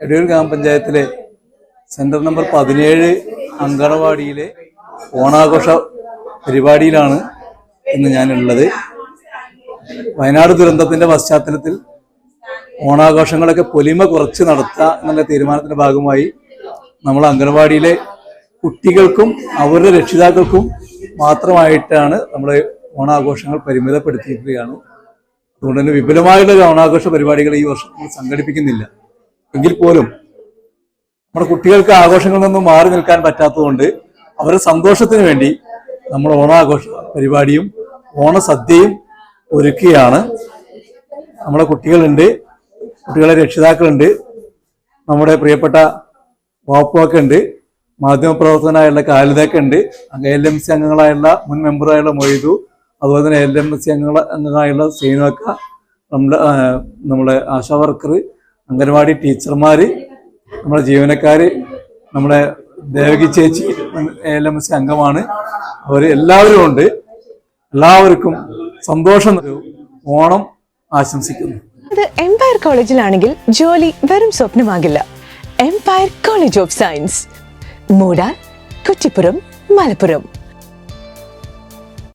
എടയൂർ ഗ്രാമപഞ്ചായത്തിലെ centre number പതിനേഴ് അങ്കണവാടിയിലെ ഓണാഘോഷ പരിപാടിയിലാണ് ഇന്ന് ഞാനുള്ളത്. വയനാട് ദുരന്തത്തിന്റെ പശ്ചാത്തലത്തിൽ ഓണാഘോഷങ്ങളൊക്കെ പൊലിമ കുറച്ച് നടത്തുക എന്നുള്ള തീരുമാനത്തിന്റെ ഭാഗമായി നമ്മൾ അംഗനവാടിയിലെ കുട്ടികൾക്കും അവരുടെ രക്ഷിതാക്കൾക്കും മാത്രമായിട്ടാണ് നമ്മൾ ഓണാഘോഷങ്ങൾ പരിമിതപ്പെടുത്തിയിരിക്കുകയാണ്. അതുകൊണ്ട് തന്നെ വിപുലമായുള്ള ഓണാഘോഷ പരിപാടികൾ ഈ വർഷം സംഘടിപ്പിക്കുന്നില്ല. എങ്കിൽ പോലും നമ്മുടെ കുട്ടികൾക്ക് ആഘോഷങ്ങളിൽ നിന്നും മാറി നിൽക്കാൻ പറ്റാത്തതുകൊണ്ട് അവരുടെ സന്തോഷത്തിന് വേണ്ടി നമ്മൾ ഓണാഘോഷ പരിപാടിയും ഓണസദ്യയും ഒരുക്കുകയാണ്. നമ്മുടെ കുട്ടികളുണ്ട് കുട്ടികളെ രക്ഷിതാക്കളുണ്ട് നമ്മുടെ പ്രിയപ്പെട്ട വാപ്പുവൊക്കെ ഉണ്ട് മാധ്യമപ്രവർത്തകനായുള്ള കാലിതൊക്കെ ഉണ്ട് എൽ എം സി അംഗങ്ങളായുള്ള മുൻ മെമ്പറായുള്ള മൊയ്തു അതുപോലെ തന്നെ എൽ എം സി അംഗങ്ങള അംഗങ്ങളായുള്ള സീനൊക്കെ നമ്മുടെ നമ്മുടെ ആശാ വർക്കർ അംഗനവാടി ടീച്ചർമാർ നമ്മുടെ ജീവനക്കാർ നമ്മുടെ ദേവകി ചേച്ചി എൽ എം എസ് അംഗമാണ്. അവർ എല്ലാവരും ഉണ്ട്. എല്ലാവർക്കും സന്തോഷം. ഓണം ആശംസിക്കുന്നു. ഇത് എംപയർ കോളേജിലാണെങ്കിൽ ജോലി വെറും സ്വപ്നമാകില്ല. Empire college of science Moodal Kuttippuram Malappuram.